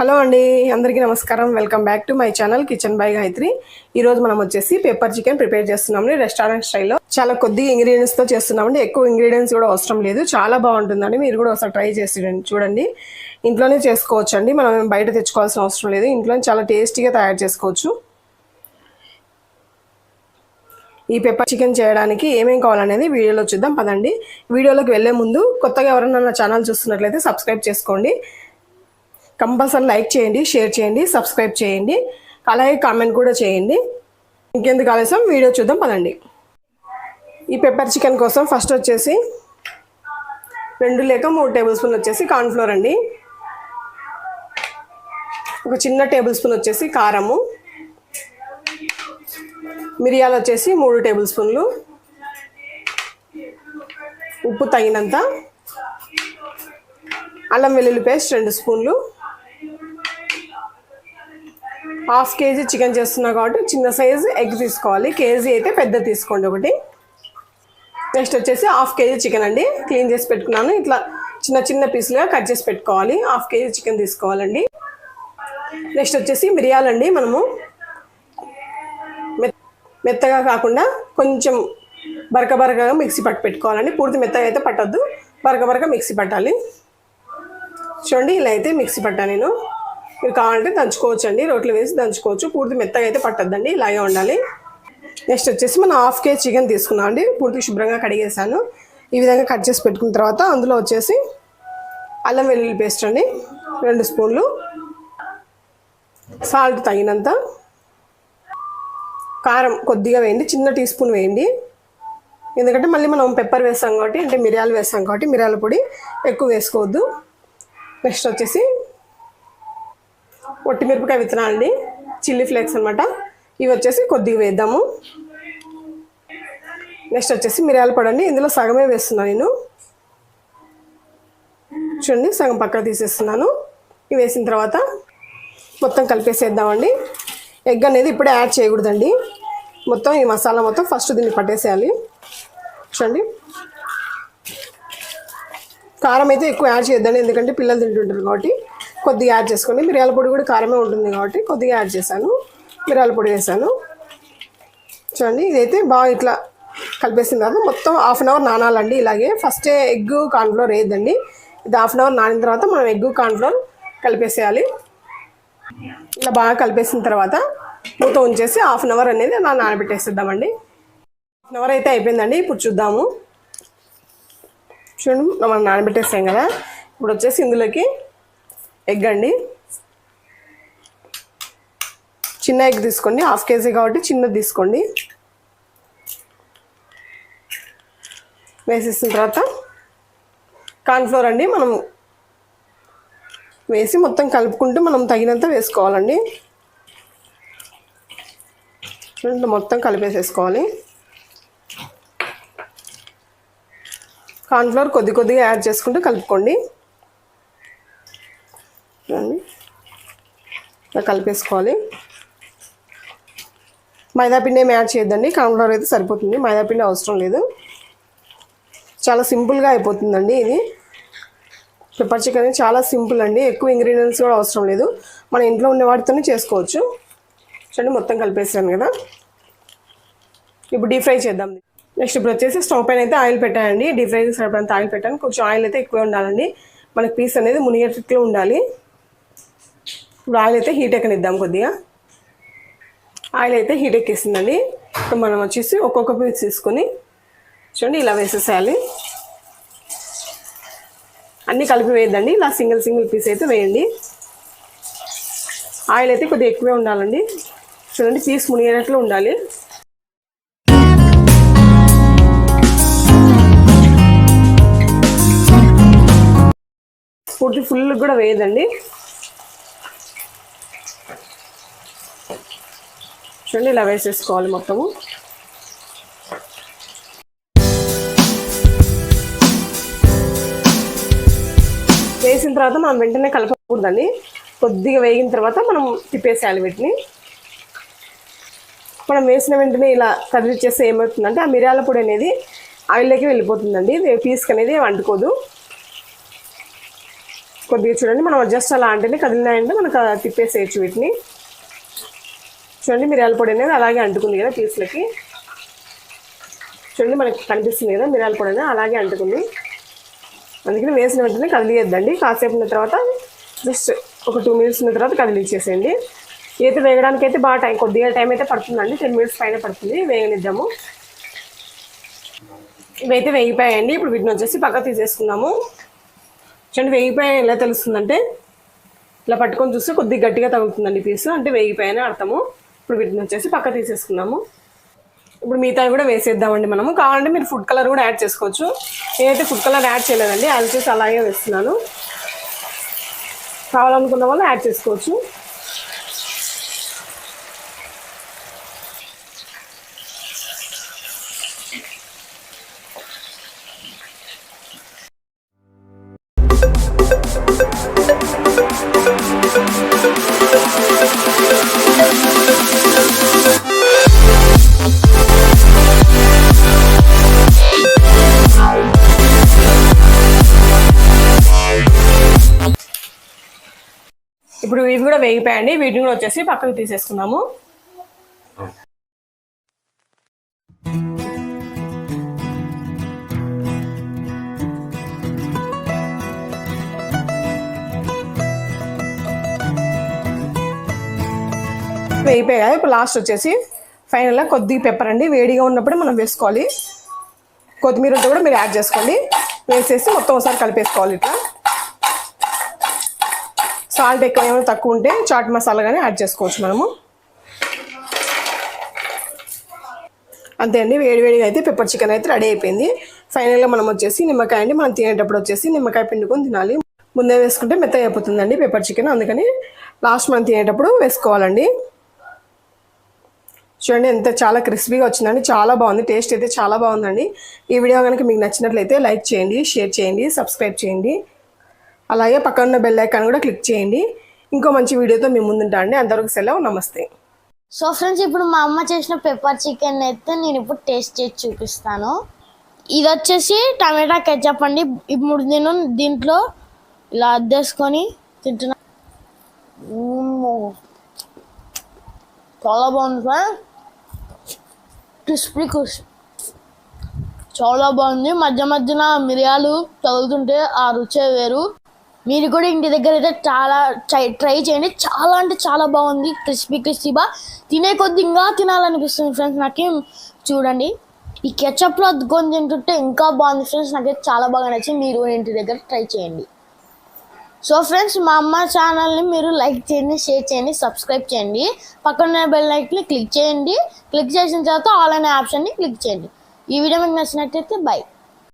Hello అండి అందరికీ నమస్కారం. Welcome back to my channel kitchen by Gayathri. ఈ రోజు మనం వచ్చేసి పెప్పర్ చికెన్ ప్రిపేర్ చేస్తున్నామండి. రెస్టారెంట్ స్టైల్లో చాలా కొద్ది ఇంగ్రీడియంట్స్తో చేస్తున్నామండి. ఎక్కువ ఇంగ్రీడియంట్స్ కూడా అవసరం లేదు. చాలా బాగుంటుందండి. మీరు కూడా ఒకసారి ట్రై చేసి చూడండి ఇంట్లోనే చేసుకోవచ్చు అండి మనం బయట తెచ్చుకోవాల్సిన అవసరం లేదు. ఇంట్లోనే చాలా టేస్టీగా తయారు చేసుకోవచ్చు. ఈ పెప్పర్ చికెన్ చేయడానికి ఏమేమి కావాలనేది వీడియోలో చూద్దాం. పదండి. వీడియోలోకి వెళ్ళే ముందు కొత్తగా ఎవరైనా నా ఛానల్ చూస్తున్నట్లయితే సబ్స్క్రైబ్ చేసుకోండి. కంపల్సరీ లైక్ చేయండి షేర్ చేయండి సబ్స్క్రైబ్ చేయండి. అలాగే కామెంట్ కూడా చేయండి. ఇంకెందుకు ఆలస్యం? వీడియో చూద్దాం పదండి. ఈ పెప్పర్ చికెన్ కోసం ఫస్ట్ వచ్చేసి రెండు లేక మూడు టేబుల్ స్పూన్ వచ్చేసి కార్న్ఫ్లోర్ అండి. ఒక చిన్న టేబుల్ స్పూన్ వచ్చేసి కారము. మిరియాలు వచ్చేసి మూడు టేబుల్ స్పూన్లు ఉప్పు తగినంత. అల్లం వెల్లుల్లి పేస్ట్ రెండు స్పూన్లు హాఫ్ కేజీ చికెన్ చేస్తున్నా కాబట్టి చిన్న సైజు ఎగ్ తీసుకోవాలి. కేజీ అయితే పెద్ద తీసుకోండి ఒకటి. నెక్స్ట్ వచ్చేసి హాఫ్ కేజీ చికెన్ అండి. క్లీన్ చేసి పెట్టుకున్నాను. ఇట్లా చిన్న చిన్న పీసులుగా కట్ చేసి పెట్టుకోవాలి. హాఫ్ కేజీ చికెన్ తీసుకోవాలండి. నెక్స్ట్ వచ్చేసి మిరియాలండి మనము. మెత్తగా కాకుండా కొంచెం బరక బరకగా మిక్సీ పట్టి పెట్టుకోవాలండి. పూర్తి మెత్తగా అయితే పట్టద్దు. బరక బరక మిక్సీ పట్టాలి. చూడండి ఇలా అయితే మిక్సీ పట్టా నేను. మీరు కావాలంటే దంచుకోవచ్చు అండి రోట్లో వేసి దంచుకోవచ్చు. పూర్తి మెత్తగా అయితే పట్టద్దండి. ఇలాగే ఉండాలి. నెక్స్ట్ వచ్చేసి మనం హాఫ్ కేజీ చికెన్ తీసుకున్నాం అండి. పూర్తి శుభ్రంగా కడిగేసాను ఈ విధంగా కట్ చేసి పెట్టుకున్న తర్వాత అందులో వచ్చేసి అల్లం వెల్లుల్లి పేస్ట్ అండి. రెండు స్పూన్లు. సాల్ట్ తగినంత. కారం కొద్దిగా వేయండి. చిన్న టీ స్పూన్ వేయండి. ఎందుకంటే మళ్ళీ మనం పెప్పర్ వేస్తాం కాబట్టి అంటే మిరియాలు వేస్తాం కాబట్టి మిరియాల పొడి ఎక్కువ వేసుకోవద్దు. నెక్స్ట్ వచ్చేసి ఒట్టిమిరపకాయ విత్తనాలు చిల్లీ ఫ్లేక్స్ అనమాట ఇవి వచ్చేసి కొద్దిగా వేద్దాము. నెక్స్ట్ వచ్చేసి మిరియాల పొడి అండి. ఇందులో సగమే వేస్తున్నాను నేను. చూడండి సగం పక్క తీసేస్తున్నాను. ఇవి వేసిన తర్వాత మొత్తం కలిపేసేద్దామండి. ఎగ్ అనేది ఇప్పుడే యాడ్ చేయకూడదండి. మొత్తం ఈ మసాలా మొత్తం ఫస్ట్ దీన్ని పట్టేసేయాలి. చూడండి. కారం అయితే ఎక్కువ యాడ్ చేయొద్దండి ఎందుకంటే పిల్లలు తింటుంటారు కాబట్టి. కొద్దిగా యాడ్ చేసుకోండి మిరియాల పొడి కూడా కారమే ఉంటుంది కాబట్టి కొద్దిగా యాడ్ చేశాను. మిరియాల పొడి వేసాను చూడండి ఇదైతే బాగా ఇట్లా కలిపేసిన తర్వాత మొత్తం హాఫ్ అన్ అవర్ నానాలండి. ఇలాగే ఫస్టే ఎగ్ కార్న్ఫ్లోర్ వేయద్దండి. ఇది హాఫ్ అన్ అవర్ నానిన తర్వాత మనం ఎగ్ కార్న్ఫ్లోర్ కలిపేసేయాలి. ఇలా బాగా కలిపేసిన తర్వాత మూత ఉంచేసి హాఫ్ అన్ అవర్ అనేది నా నానబెట్టేసేద్దామండి. హాఫ్ అన్ అవర్ అయితే అయిపోయిందండి. ఇప్పుడు చూద్దాము. చూడండి మనం నానబెట్టేసాం కదా. ఇప్పుడు వచ్చేసి ఇందులోకి ఎగ్ అండి. చిన్న ఎగ్ తీసుకోండి. హాఫ్ కేజీ కాబట్టి చిన్నది తీసుకోండి. వేసేసిన తర్వాత కార్న్ఫ్లోర్ అండి. మనం వేసి మొత్తం కలుపుకుంటూ మనం తగినంత వేసుకోవాలండి. మొత్తం కలిపేసేసుకోవాలి. కార్న్ఫ్లోర్ కొద్ది కొద్దిగా యాడ్ చేసుకుంటూ కలుపుకోండి. చూడండి ఇలా కలిపేసుకోవాలి. మైదాపిండి ఏమి యాడ్ చేయొద్దండి. కార్న్ఫ్లోర్ అయితే సరిపోతుంది. మైదాపిండి అవసరం లేదు. చాలా సింపుల్గా అయిపోతుందండి ఇది. పెప్పర్ చికెన్ చాలా సింపుల్ అండి. ఎక్కువ ఇంగ్రీడియంట్స్ కూడా అవసరం లేదు. మన ఇంట్లో ఉండే వాటితోనే చేసుకోవచ్చు. చూడండి మొత్తం కలిపేసాను కదా. ఇప్పుడు డీప్ ఫ్రై చేద్దాం. నెక్స్ట్ ఇప్పుడు వచ్చేసి స్టవ్ పైన అయితే ఆయిల్ పెట్టానండి డీప్ ఫ్రై సరిపడంత ఆయిల్ పెట్టాను. కొంచెం ఆయిల్ అయితే ఎక్కువ ఉండాలండి. మనకి పీస్ అనేది మునిగేటట్లు ఉండాలి. ఇప్పుడు ఆయిల్ అయితే హీట్ ఎక్కనిద్దాం కొద్దిగా. ఆయిల్ అయితే హీట్ ఎక్కేసిందండి. ఇప్పుడు మనం వచ్చేసి ఒక్కొక్క పీస్ తీసుకొని చూడండి ఇలా వేసేసేయాలి. అన్నీ కలిపి వేయద్దండి. ఇలా సింగిల్ సింగిల్ పీస్ అయితే వేయండి. ఆయిల్ అయితే కొద్దిగా ఎక్కువే ఉండాలండి. చూడండి పీస్ మునిగేటట్లు ఉండాలి. పూర్తి ఫుల్ కూడా వేయదండి చూడండి ఇలా వేసేసుకోవాలి మొత్తము. వేసిన తర్వాత మనం వెంటనే కలపకూడదండి. కొద్దిగా వేగిన తర్వాత మనం తిప్పేసేయాలి వీటిని. మనం వేసిన వెంటనే ఇలా కదిలిచ్చేస్తే ఏమవుతుందంటే ఆ మిరియాల పొడి అనేది ఆయిల్లోకి వెళ్ళిపోతుందండి. పీస్కి అనేది అంటుకోదు కొద్దిగా చూడండి మనం జస్ట్ అలా అంటేనే కదిలినాయంటే మనకు తిప్పేసేయచ్చు వీటిని. చూడండి మిరియాల పొడి అనేది అలాగే అంటుకుంది కదా పీస్లకి. చూడండి మనకి కనిపిస్తుంది కదా మిరియాల పొడి అనేది అలాగే అంటుకుంది. అందుకని వేసిన వెంటనే కదిలియద్దండి. కాసేపు ఉన్న తర్వాత జస్ట్ ఒక టూ మినిట్స్ ఉన్న తర్వాత కదిలిచ్చేసేయండి. అయితే వేగడానికి అయితే బాగా టైం కొద్దిగా టైం అయితే పడుతుందండి. టెన్ మినిట్స్ పైన పడుతుంది. వేగనిద్దాము ఇవైతే వేగిపోయాయండి. ఇప్పుడు వీటిని వచ్చేసి పక్క తీసేసుకుందాము. చూడండి వేగిపోయాయి ఎలా తెలుస్తుందంటే ఇలా పట్టుకొని చూస్తే కొద్దిగా గట్టిగా తగులుతుందండి పీసు. అంటే వేగిపోయాయని అర్థము. ఇప్పుడు వీటిని వచ్చేసి పక్క తీసేసుకున్నాము ఇప్పుడు మిగతావి కూడా వేసేద్దామండి మనము. కావాలంటే మీరు ఫుడ్ కలర్ కూడా యాడ్ చేసుకోవచ్చు. నేనైతే ఫుడ్ కలర్ యాడ్ చేయలేదండి. యాడ్ చేసి అలాగే వేస్తున్నాను. కావాలనుకున్న వాళ్ళు యాడ్ చేసుకోవచ్చు. ఇప్పుడు ఇవి కూడా వేగిపోయండి వీటిని కూడా వచ్చేసి పక్కకు తీసేసుకున్నాము. వేయిపోయాయి ఇప్పుడు లాస్ట్ వచ్చేసి ఫైనల్గా కొద్దిగా పెప్పర్ అండి. వేడిగా ఉన్నప్పుడు మనం వేసుకోవాలి. కొత్తిమీర ఉంటే కూడా మీరు యాడ్ చేసుకోండి. వేసేసి మొత్తం ఒకసారి కలిపేసుకోవాలి ఇట్లా. సాల్ట్ ఎక్కువ ఏమైనా తక్కువ ఉంటే చాట్ మసాలా కానీ యాడ్ చేసుకోవచ్చు మనము. అంతే అండి వేడివేడిగా అయితే పెప్పర్ చికెన్ అయితే రెడీ అయిపోయింది. ఫైనల్గా మనం వచ్చేసి నిమ్మకాయ అండి మనం తినేటప్పుడు వచ్చేసి నిమ్మకాయ పిండుకొని తినాలి. ముందే వేసుకుంటే మెత్తగా అయిపోతుందండి పెప్పర్ చికెన్ అందుకని లాస్ట్ మనం తినేటప్పుడు వేసుకోవాలండి. చూడండి ఎంత చాలా క్రిస్పీగా వచ్చిందండి చాలా బాగుంది టేస్ట్ అయితే చాలా బాగుందండి. ఈ వీడియో కనుక మీకు నచ్చినట్లయితే లైక్ చేయండి షేర్ చేయండి సబ్స్క్రైబ్ చేయండి. అలాగే పక్కన ఉన్న బెల్ ఐకాన్ కూడా క్లిక్ చేయండి. ఇంకో మంచి వీడియోతో మీ ముందుంటా అండి. అంతవరకు సెలవు. నమస్తే. సో ఫ్రెండ్స్ ఇప్పుడు మా అమ్మ చేసిన పెప్పర్ చికెన్ అయితే నేను ఇప్పుడు టేస్ట్ చేసి చూపిస్తాను. ఇది వచ్చేసి టమాటా కెచప్ అండి. ఇప్పుడు నేను దీంట్లో ఇలా అద్దేసుకొని తింటున్నా. చాలా బాగుంది సార్ క్రిస్పీ క్రిస్పీ చాలా బాగుంది. మధ్య మధ్యన మిరియాలు తగులుతుంటే ఆ రుచే వేరు. మీరు కూడా ఇంటి దగ్గర అయితే చాలా ట్రై ట్రై చేయండి. చాలా అంటే చాలా బాగుంది. క్రిస్పీ క్రిస్పీగా తినే కొద్ది ఇంకా తినాలనిపిస్తుంది ఫ్రెండ్స్ నాకు చూడండి. ఈ కెచప్లో అద్దుకొని తింటుంటే ఇంకా బాగుంది ఫ్రెండ్స్ నాకైతే చాలా బాగా నచ్చింది. మీరు కూడా ఇంటి దగ్గర ట్రై చేయండి. సో ఫ్రెండ్స్ మా అమ్మ ఛానల్ని మీరు లైక్ చేయండి షేర్ చేయండి సబ్స్క్రైబ్ చేయండి. పక్కన బెల్ ఐక్ని క్లిక్ చేయండి. క్లిక్ చేసిన తర్వాత ఆల్ అనే ఆప్షన్ని క్లిక్ చేయండి. ఈ వీడియో మీకు నచ్చినట్టయితే బై.